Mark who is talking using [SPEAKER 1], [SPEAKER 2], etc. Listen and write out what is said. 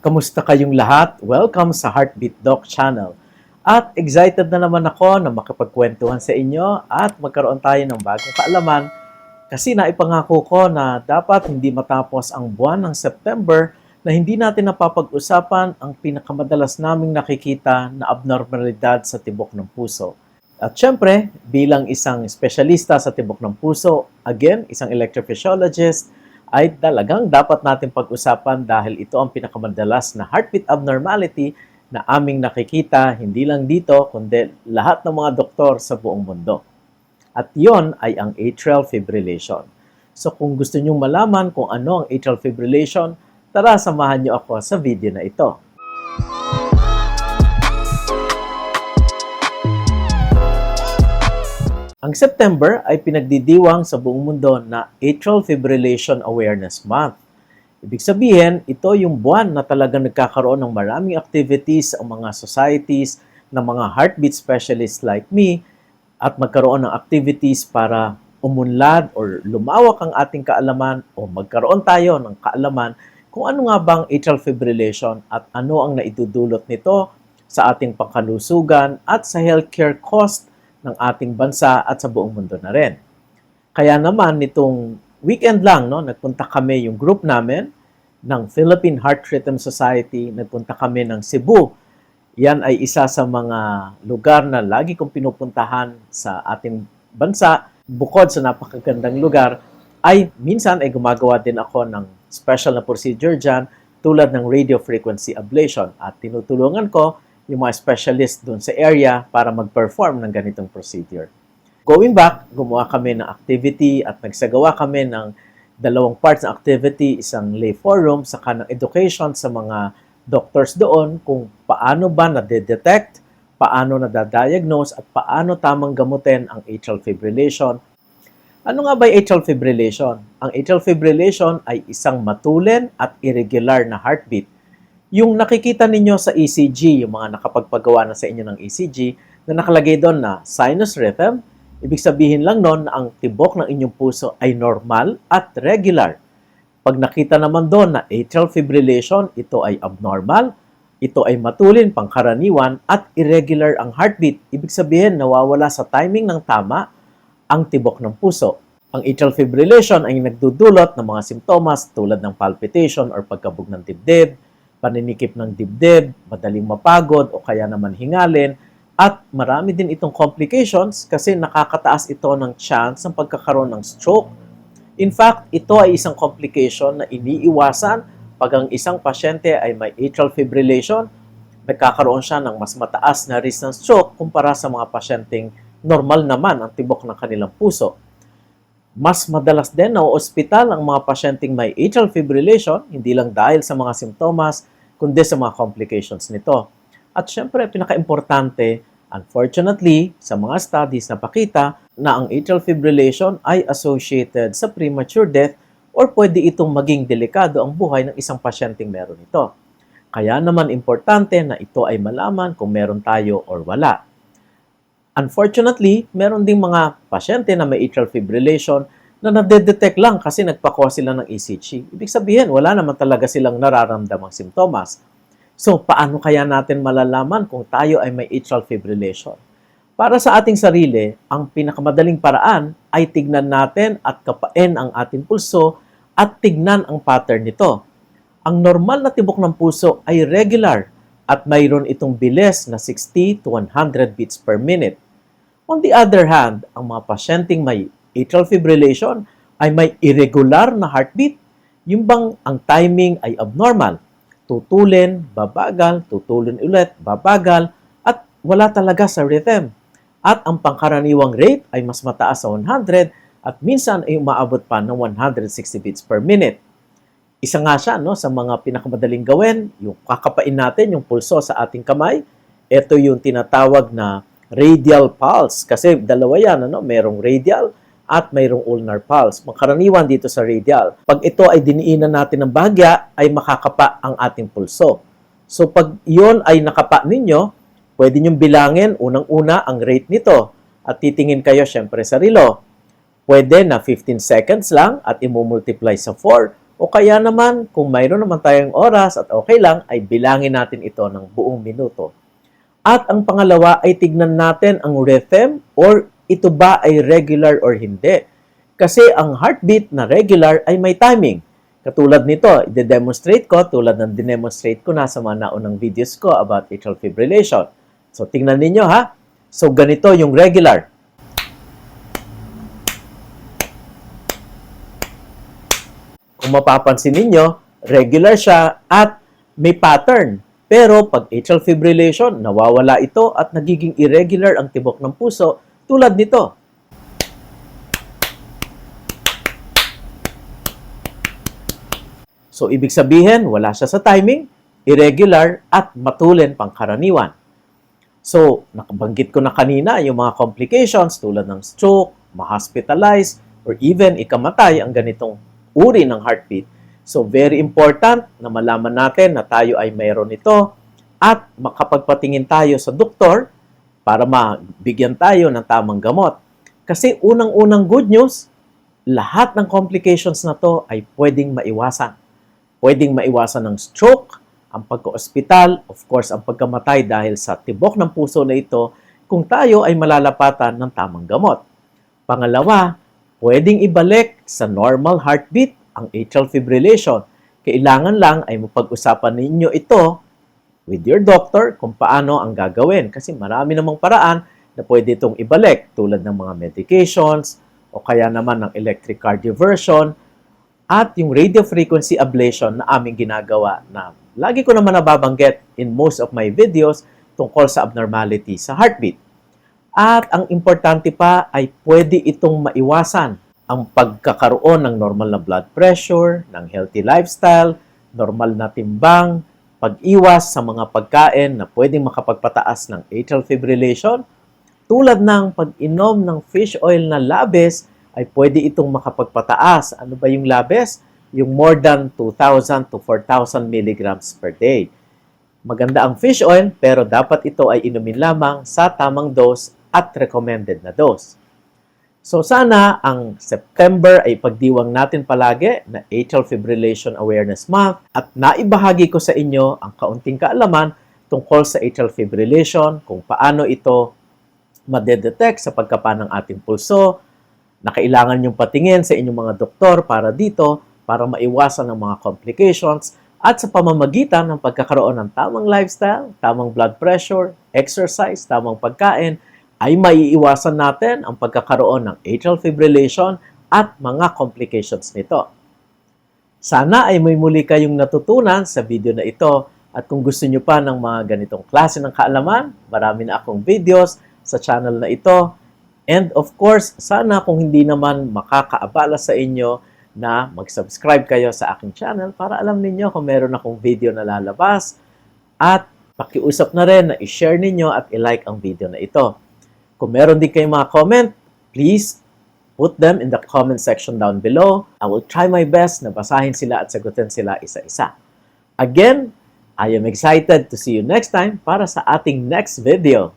[SPEAKER 1] Kamusta kayong lahat? Welcome sa Heartbeat Doc Channel. At excited na naman ako na makapagkwentuhan sa inyo at magkaroon tayo ng bagong kaalaman kasi naipangako ko na dapat hindi matapos ang buwan ng September na hindi natin napapag-usapan ang pinakamadalas naming nakikita na abnormalidad sa tibok ng puso. At syempre, bilang isang espesyalista sa tibok ng puso, again, isang electrophysiologist, ay talagang dapat natin pag-usapan dahil ito ang pinakamadalas na heartbeat abnormality na aming nakikita hindi lang dito kundi lahat ng mga doktor sa buong mundo. At yon ay ang atrial fibrillation. So kung gusto nyong malaman kung ano ang atrial fibrillation, tara samahan niyo ako sa video na ito. Ang September ay pinagdidiwang sa buong mundo na Atrial Fibrillation Awareness Month. Ibig sabihin, ito yung buwan na talagang nagkakaroon ng maraming activities ang mga societies ng mga heartbeat specialists like me at magkaroon ng activities para umunlad or lumawak ang ating kaalaman o magkaroon tayo ng kaalaman kung ano nga bang atrial fibrillation at ano ang naidudulot nito sa ating pangkalusugan at sa healthcare cost ng ating bansa at sa buong mundo na rin. Kaya naman nitong weekend lang, no, nagpunta kami yung group namin ng Philippine Heart Rhythm Society, nagpunta kami ng Cebu. Yan ay isa sa mga lugar na lagi kong pinupuntahan sa ating bansa. Bukod sa napakagandang lugar, ay minsan ay gumagawa din ako ng special na procedure dyan tulad ng radio frequency ablation at tinutulungan ko yung mga specialist doon sa area para mag-perform ng ganitong procedure. Going back, gumawa kami ng activity at nagsagawa kami ng dalawang parts ng activity, isang lay forum, saka ng education sa mga doctors doon kung paano ba na-detect, paano na-diagnose, at paano tamang gamutin ang atrial fibrillation. Ano nga ba yung atrial fibrillation? Ang atrial fibrillation ay isang matulin at irregular na heartbeat yung nakikita ninyo sa ECG, yung mga nakapagpagawa na sa inyo ng ECG, na nakalagay doon na sinus rhythm, ibig sabihin lang noon na ang tibok ng inyong puso ay normal at regular. Pag nakita naman doon na atrial fibrillation, ito ay abnormal, ito ay matulin, pangkaraniwan, at irregular ang heartbeat. Ibig sabihin, nawawala sa timing ng tama ang tibok ng puso. Ang atrial fibrillation ay nagdudulot ng mga simptomas tulad ng palpitation or pagkabog ng dibdib, paninikip ng dibdib, madaling mapagod o kaya naman hingalin, at marami din itong complications kasi nakakataas ito ng chance ng pagkakaroon ng stroke. In fact, ito ay isang complication na iniiwasan pag ang isang pasyente ay may atrial fibrillation, nagkakaroon siya ng mas mataas na risk ng stroke kumpara sa mga pasyenteng normal naman ang tibok ng kanilang puso. Mas madalas din na ospital ang mga pasyenteng may atrial fibrillation, hindi lang dahil sa mga simptomas, kundi sa mga complications nito. At syempre, pinaka-importante, unfortunately, sa mga studies na pakita na ang atrial fibrillation ay associated sa premature death or pwede itong maging delikado ang buhay ng isang pasyenteng meron ito. Kaya naman importante na ito ay malaman kung meron tayo or wala. Unfortunately, meron ding mga pasyente na may atrial fibrillation na nadedetect lang kasi nagpako sila ng ECG. Ibig sabihin, wala naman talaga silang nararamdamang simptomas. So, paano kaya natin malalaman kung tayo ay may atrial fibrillation? Para sa ating sarili, ang pinakamadaling paraan ay tignan natin at kapain ang ating pulso at tignan ang pattern nito. Ang normal na tibok ng puso ay regular at mayroon itong bilis na 60 to 100 beats per minute. On the other hand, ang mga pasyenteng may atrial fibrillation ay may irregular na heartbeat. Yung bang ang timing ay abnormal. Tutulin, babagal, tutulin ulit, babagal, at wala talaga sa rhythm. At ang pangkaraniwang rate ay mas mataas sa 100 at minsan ay umaabot pa ng 160 beats per minute. Isa nga siya no, sa mga pinakamadaling gawin, yung kakapain natin yung pulso sa ating kamay. Ito yung tinatawag na radial pulse kasi dalawa yan, ano? merong radial at mayroong ulnar pulse. Makaraniwan dito sa radial. Pag ito ay diniinan natin ng bahagya, ay makakapa ang ating pulso. So pag yon ay nakapa ninyo, pwede nyong bilangin unang-una ang rate nito at titingin kayo syempre sa relo. Pwede na 15 seconds lang at imumultiply sa 4 O kaya naman, kung mayroon naman tayong oras at okay lang, ay bilangin natin ito ng buong minuto. At ang pangalawa ay tignan natin ang rhythm or ito ba ay regular or hindi. Kasi ang heartbeat na regular ay may timing. Katulad nito, i-demonstrate ko tulad ng dinemonstrate ko na sa mga naunang videos ko about atrial fibrillation. So, tingnan ninyo ha. So, ganito yung regular. Kung mapapansin ninyo, regular siya at may pattern. Pero pag atrial fibrillation, nawawala ito at nagiging irregular ang tibok ng puso tulad nito. So, ibig sabihin, wala siya sa timing, irregular, at matulin pangkaraniwan. So, nakabanggit ko na kanina yung mga complications tulad ng stroke, ma-hospitalize, or even ikamatay ang ganitong uri ng heartbeat. So, very important na malaman natin na tayo ay mayroon ito at makapagpatingin tayo sa doktor para mabigyan tayo ng tamang gamot. Kasi unang-unang good news, lahat ng complications na to ay pwedeng maiwasan. Pwedeng maiwasan ng stroke, ang pagka-ospital, of course, ang pagkamatay dahil sa tibok ng puso na ito kung tayo ay malalapatan ng tamang gamot. Pangalawa, pwedeng ibalik sa normal heartbeat ang atrial fibrillation. Kailangan lang ay mapag-usapan ninyo ito with your doctor kung paano ang gagawin. Kasi marami namang paraan na pwede itong ibalik tulad ng mga medications o kaya naman ng electric cardioversion at yung radio frequency ablation na aming ginagawa na lagi ko naman nababanggit in most of my videos tungkol sa abnormality sa heartbeat. At ang importante pa ay pwede itong maiwasan ang pagkakaroon ng normal na blood pressure, ng healthy lifestyle, normal na timbang, pag-iwas sa mga pagkain na pwedeng makapagpataas ng atrial fibrillation, tulad ng pag-inom ng fish oil na labis ay pwede itong makapagpataas. Ano ba yung labis? Yung more than 2,000 to 4,000 milligrams per day. Maganda ang fish oil pero dapat ito ay inumin lamang sa tamang dose at recommended na dose. So sana ang September ay pagdiwang natin palagi na Atrial Fibrillation Awareness Month at naibahagi ko sa inyo ang kaunting kaalaman tungkol sa atrial fibrillation, kung paano ito madedetect sa pagkapa ng ating pulso, na kailangan yung patingin sa inyong mga doktor para dito, para maiwasan ng mga complications, at sa pamamagitan ng pagkakaroon ng tamang lifestyle, tamang blood pressure, exercise, tamang pagkain, ay maiiwasan natin ang pagkakaroon ng atrial fibrillation at mga complications nito. Sana ay may muli kayong natutunan sa video na ito at kung gusto nyo pa ng mga ganitong klase ng kaalaman, marami na akong videos sa channel na ito. And of course, sana kung hindi naman makakaabala sa inyo na mag-subscribe kayo sa aking channel para alam ninyo kung meron akong video na lalabas at pakiusap na rin na i-share ninyo at i-like ang video na ito. Kung meron din kayong mga comment, please put them in the comment section down below. I will try my best na basahin sila at sagutin sila isa-isa. Again, I am excited to see you next time para sa ating next video.